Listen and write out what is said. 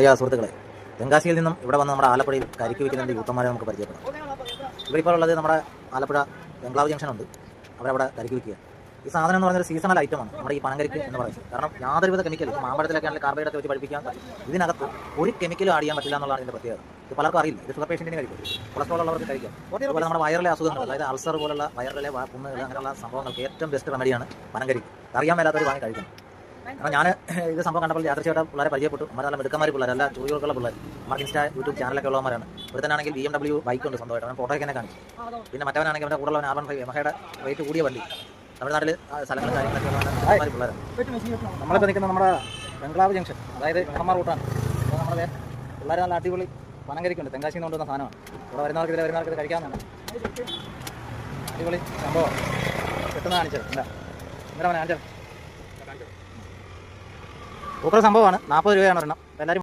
പ്രിയ സുഹൃത്തുക്കളെ തെങ്കാശിയിൽ നിന്നും ഇവിടെ വന്ന് നമ്മുടെ ആലപ്പുഴയിൽ കരിക്ക് വയ്ക്കുന്ന യൂത്തന്മാരെ നമുക്ക് പരിചയപ്പെടാം. ഇവിടെ ഉള്ളത് നമ്മുടെ ആലപ്പുഴ ബംഗ്ലാവ് ജംഗ്ഷൻ ഉണ്ട്. അവരവിടെ കരിക്ക് വയ്ക്കുക ഈ സാധനം എന്ന് പറഞ്ഞൊരു സീസണൽ ഐറ്റമാണ് നമ്മുടെ ഈ പനങ്കരിക്ക് എന്ന് പറയുന്നത്. കാരണം യാതൊരുവിധ കെമിക്കലും മാമ്പഴത്തിലൊക്കെ ആണെങ്കിൽ കാർബൈഡൊക്കെ വെച്ച് പഠിപ്പിക്കാൻ ഇതിനകത്ത് ഒരു കെമിക്കലും ആഡ് ചെയ്യാൻ പറ്റില്ല എന്നുള്ളതാണ് ഇതിന്റെ പ്രത്യേകത. ഇത് പലർക്കും അറിയില്ല. ഇത് ഷുഗർ പേഷ്യന്റിന് കഴിക്കും. കൊളസ്ട്രോൾ ഉള്ളവർക്ക് കഴിക്കാം. അതുപോലെ നമ്മുടെ വയറിലെ അസുഖങ്ങൾ അതായത് അൾസർ പോലുള്ള വയറിലെ കുന്നുകൾ അങ്ങനെയുള്ള സംഭവങ്ങൾക്ക് ഏറ്റവും ബെസ്റ്റ് റെമഡിയാണ് പനങ്കരിക്ക്. അറിയാൻ മേലാത്തവർ വാങ്ങി കഴിക്കണം. കാരണം ഞാൻ ഇത് സംഭവം കണ്ടപ്പോൾ യാത്ര യാത്രച്ചേട്ടാ പിള്ളേരെ പരിചയപ്പെട്ടു. നമ്മൾ നല്ല മിടുക്കന്മാർ പിള്ളേർ അല്ല ചുറികൾക്കുള്ള പിള്ളേർ നമ്മുടെ ഇൻസ്റ്റാ യൂട്യൂബ് ചാനലൊക്കെ ഉള്ളവന്മാരാണ്. ഒരുത്തനാണെങ്കിൽ ബി എം ഡബ്ല്യൂ ബൈക്ക് ഉണ്ട് സ്വന്തമായിട്ട്. അവൻ ഫോട്ടോ തന്നെ കാണിച്ചു പിന്നെ മറ്റവനാണെങ്കിൽ അവന്റെ കൂടെ വൺ ഫൈവ് എമഹയുടെ റേറ്റ് കൂടിയ വണ്ടി. തമിഴ്നാട്ടിൽ സ്ഥലങ്ങളും കാര്യങ്ങളൊക്കെ ഉള്ളവന്മാർ പിള്ളേരാണ്. നമ്മളിപ്പോൾ നിൽക്കുന്ന നമ്മുടെ ബംഗ്ലാവ് ജംഗ്ഷൻ അതായത് വെള്ളമാർ റൂട്ടാണ്. അപ്പോൾ നമ്മുടെ പിള്ളേർ നല്ല അടിപൊളി പനങ്കരിക്കുണ്ട് തെങ്കാശി എന്ന് കൊണ്ടുവന്ന സാധനമാണ്. ഇവിടെ വരുന്നവർക്ക് ഇതിൽ വരുന്നവർക്ക് ഇത് കഴിക്കാമെന്നാണ് അടിപൊളി സംഭവം. പെട്ടെന്ന് കാണിച്ചത്. എന്താ? എന്താ കാണിച്ചത്? പൂക്കൾ സംഭവമാണ്. നാൽപ്പത് രൂപയാണ് ഒരെണ്ണം.